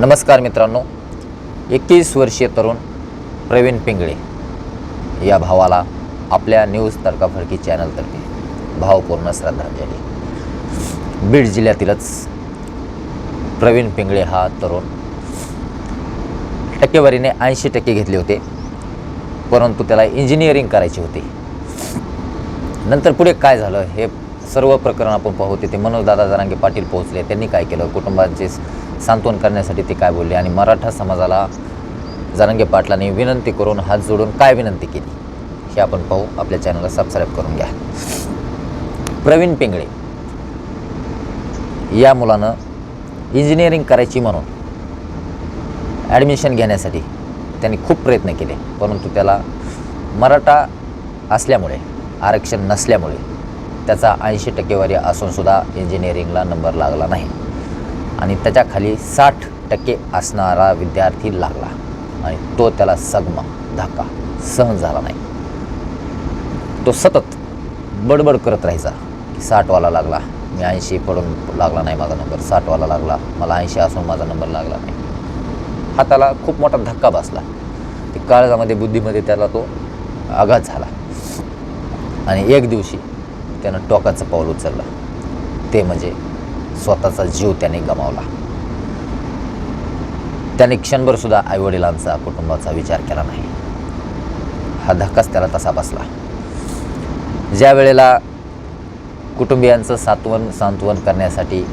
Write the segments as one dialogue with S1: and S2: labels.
S1: नमस्कार मित्रांनो एकतीस वर्षीय तरुण प्रवीण पिंगळे या भावाला आपल्या न्यूज तडकाफडकी चॅनलतर्फे भावपूर्ण श्रद्धांजली. बीड जिल्ह्यातीलच प्रवीण पिंगळे हा तरुण टक्केवारीने ऐंशी टक्के घेतले होते परंतु त्याला इंजिनिअरिंग करायची होती. नंतर पुढे काय झालं हे सर्व प्रकरण आपण पाहू तिथे मनोजदादा जरांगे पाटील पोहोचले त्यांनी काय केलं कुटुंबाचे सांत्वन करण्यासाठी ते काय बोलले? आणि मराठा समाजाला जरांगे पाटलांनी विनंती करून हात जोडून काय विनंती केली? हे आपण पाहू. आपल्या चॅनलला सबस्क्राईब करून घ्या. प्रवीण पिंगळे. या मुलानं इंजिनिअरिंग करायची म्हणून ॲडमिशन घेण्यासाठी त्यांनी खूप प्रयत्न केले. परंतु त्याला मराठा असल्यामुळे आरक्षण नसल्यामुळे त्याचा ऐंशी टक्केवारी असूनसुद्धा इंजिनिअरिंगला नंबर लागला नाही. आणि त्याच्याखाली साठ टक्के असणारा विद्यार्थी लागला. आणि तो त्याला सगमा धक्का सहन झाला नाही. तो सतत बडबड करत राहायचा की साठवाला लागला. मी ऐंशी पडून लागला नाही माझा नंबर. साठवाला लागला. मला ऐंशी असून माझा नंबर लागला नाही. हा त्याला खूप मोठा धक्का बसला. ते काळजामध्ये बुद्धीमध्ये त्याला तो आघात झाला. आणि एक दिवशी त्यानं टोकाचं पाऊल उचललं. ते म्हणजे स्वतःचा जीव त्याने गमावला. त्याने क्षणभरसुद्धा आईवडिलांचा कुटुंबाचा विचार केला नाही. हा धक्काच त्याला तसा बसला. ज्या वेळेला कुटुंबियांचं सात्वन सांत्वन करण्यासाठी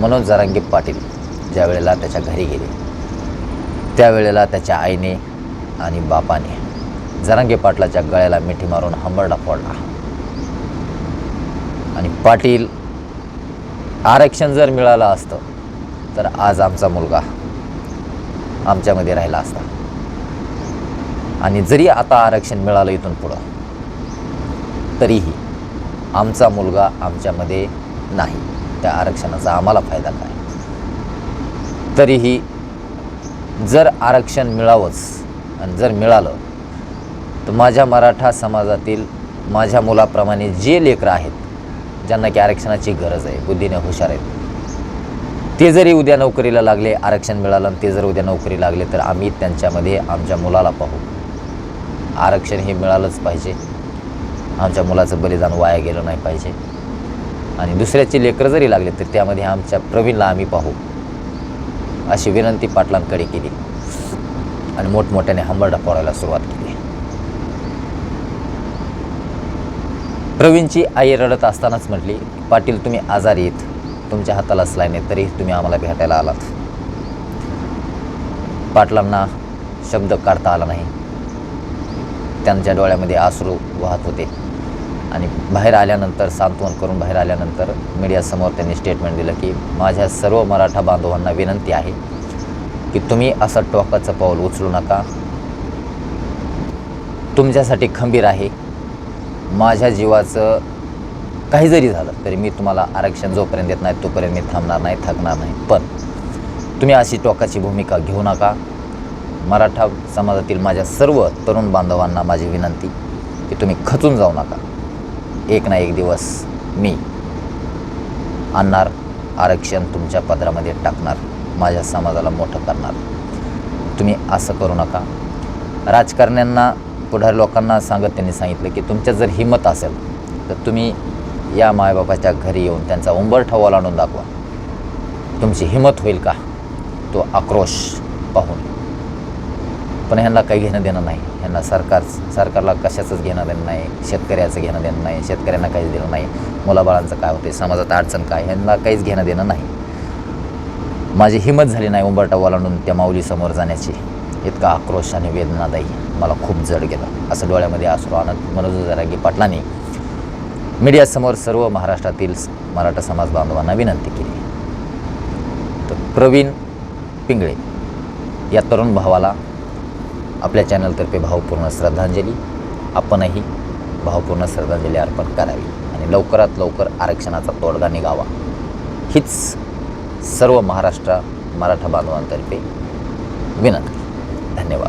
S1: मनोज जरांगे पाटील ज्या वेळेला त्याच्या घरी गेले त्यावेळेला त्याच्या आईने आणि बापाने जरांगे पाटलाच्या गळ्याला मिठी मारून हंबरडा फोडला. आणि पाटील आरक्षण जर मिळालं असतं तर आज आमचा मुलगा आमच्यामध्ये राहिला असता. आणि जरी आता आरक्षण मिळालं इथून पुढं तरीही आमचा मुलगा आमच्यामध्ये नाही. त्या आरक्षणाचा आम्हाला फायदा काय? तरीही जर आरक्षण मिळावंच आणि जर मिळालं तर माझ्या मराठा समाजातील माझ्या मुलाप्रमाणे जे लेकरं आहेत ज्यांना की आरक्षणाची गरज आहे बुद्धीने हुशार आहेत. ते जरी उद्या नोकरीला लागले आरक्षण मिळालं आणि ते जर उद्या नोकरी लागले तर आम्ही त्यांच्यामध्ये आमच्या मुलाला पाहू. आरक्षण हे मिळालंच पाहिजे. आमच्या मुलाचं बलिदान वाया गेलं नाही पाहिजे. आणि दुसऱ्याचे लेकरं जरी लागले तर त्यामध्ये आमच्या प्रवीणला आम्ही पाहू. अशी विनंती पाटलांकडे केली. आणि मोठमोठ्याने हंबरडा फोडायला सुरुवात केली. प्रवीणची आई रडत असतानाच म्हटली पाटील तुम्ही आजारी आहेत. तुमच्या हाताला स्लाईन नाही तरी तुम्ही आम्हाला भेटायला आलात. पाटलांना शब्द काढता आला नाही. त्यांच्या डोळ्यामध्ये आसरू वाहत होते. आणि बाहेर आल्यानंतर सांत्वन करून बाहेर आल्यानंतर मीडियासमोर त्यांनी स्टेटमेंट दिलं की माझ्या सर्व मराठा बांधवांना विनंती आहे की तुम्ही असं टोकाचं पाऊल उचलू नका. तुमच्यासाठी खंबीर आहे. माझ्या जीवाचं काही जरी झालं तरी मी तुम्हाला आरक्षण जोपर्यंत देत नाही तोपर्यंत मी थांबणार नाही थकणार नाही. पण तुम्ही अशी टोकाची भूमिका घेऊ नका. मराठा समाजातील माझ्या सर्व तरुण बांधवांना माझी विनंती की तुम्ही खचून जाऊ नका. एक ना एक दिवस मी आणणार आरक्षण तुमच्या पदरामध्ये टाकणार माझ्या समाजाला मोठं करणार. तुम्ही असं करू नका. राजकारण्यांना पुढारी लोकांना सांगत त्यांनी सांगितलं की तुमच्यात जर हिंमत असेल तर तुम्ही या मायबापाच्या घरी येऊन त्यांचा उंबरठा ओलांडून दाखवा. तुमची हिंमत होईल का? तो आक्रोश पाहून. पण ह्यांना काही घेणं देणं नाही. ह्यांना सरकार सरकारला कशाचंच घेणं देणं नाही. शेतकऱ्याचं घेणं देणं नाही. शेतकऱ्यांना काहीच देणं नाही. मुलाबाळांचं काय होते समाजात अडचण काय? ह्यांना काहीच घेणं देणं नाही. माझी हिंमत झाली नाही उंबरटा ओलांडून त्या माऊलीसमोर जाण्याची. इतका आक्रोश आणि वेदनादायी. मला खूप जड गेलं. असं डोळ्यामध्ये आसरू आणत मनोज जरागी पाटलांनी मीडियासमोर सर्व महाराष्ट्रातील मराठा समाज बांधवांना विनंती केली. तर प्रवीण पिंगळे या तरुण भावाला आपल्या चॅनलतर्फे भावपूर्ण श्रद्धांजली. आपणही भावपूर्ण श्रद्धांजली अर्पण करावी आणि लवकरात लवकर आरक्षणाचा तोडगा निघावा. हीच सर्व महाराष्ट्र मराठा बांधवांतर्फे विनंती. धन्यवाद.